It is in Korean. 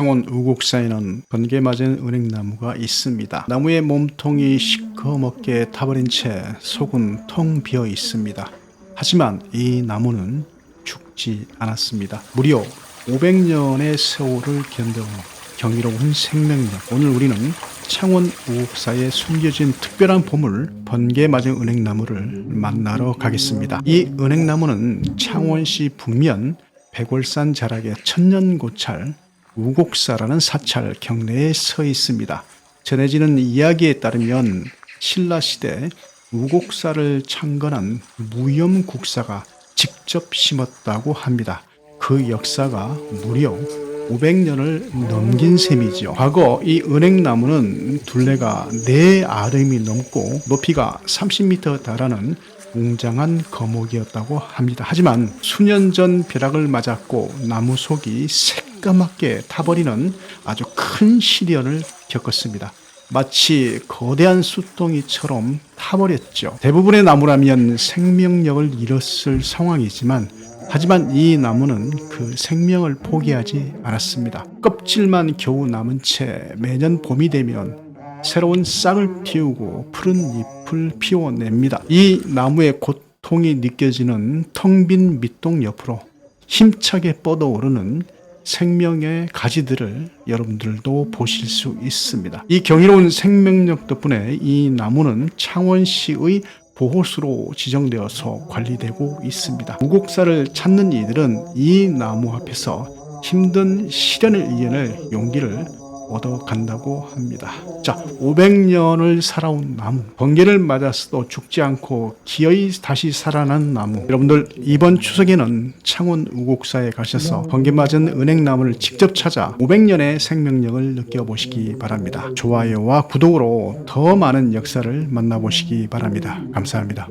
창원 우곡사에는 번개 맞은 은행나무가 있습니다. 나무의 몸통이 시커멓게 타버린 채 속은 텅 비어 있습니다. 하지만 이 나무는 죽지 않았습니다. 무려 500년의 세월을 견뎌온 경이로운 생명력. 오늘 우리는 창원 우곡사에 숨겨진 특별한 보물 번개 맞은 은행나무를 만나러 가겠습니다. 이 은행나무는 창원시 북면 백월산 자락의 천년고찰 우곡사라는 사찰 경내에 서 있습니다. 전해지는 이야기에 따르면 신라 시대 우곡사를 창건한 무염국사가 직접 심었다고 합니다. 그 역사가 무려 500년을 넘긴 셈이지요. 과거 이 은행나무는 둘레가 4아름이 넘고 높이가 30m 달하는 웅장한 거목이었다고 합니다. 하지만 수년 전 벼락을 맞았고 나무 속이 새까맣게 타버리는 아주 큰 시련을 겪었습니다. 마치 거대한 숫덩이처럼 타버렸죠. 대부분의 나무라면 생명력을 잃었을 상황이지만 하지만 이 나무는 그 생명을 포기하지 않았습니다. 껍질만 겨우 남은 채 매년 봄이 되면 새로운 싹을 틔우고 푸른 잎을 피워냅니다. 이 나무의 고통이 느껴지는 텅 빈 밑동 옆으로 힘차게 뻗어오르는 생명의 가지들을 여러분들도 보실 수 있습니다. 이 경이로운 생명력 덕분에 이 나무는 창원시의 보호수로 지정되어서 관리되고 있습니다. 무곡사를 찾는 이들은 이 나무 앞에서 힘든 시련을 이겨낼 용기를 얻어간다고 합니다. 자, 500년을 살아온 나무. 번개를 맞았어도 죽지 않고 기어이 다시 살아난 나무. 여러분들 이번 추석에는 창원 우곡사에 가셔서 번개 맞은 은행나무를 직접 찾아 500년의 생명력을 느껴보시기 바랍니다. 좋아요와 구독으로 더 많은 역사를 만나보시기 바랍니다. 감사합니다.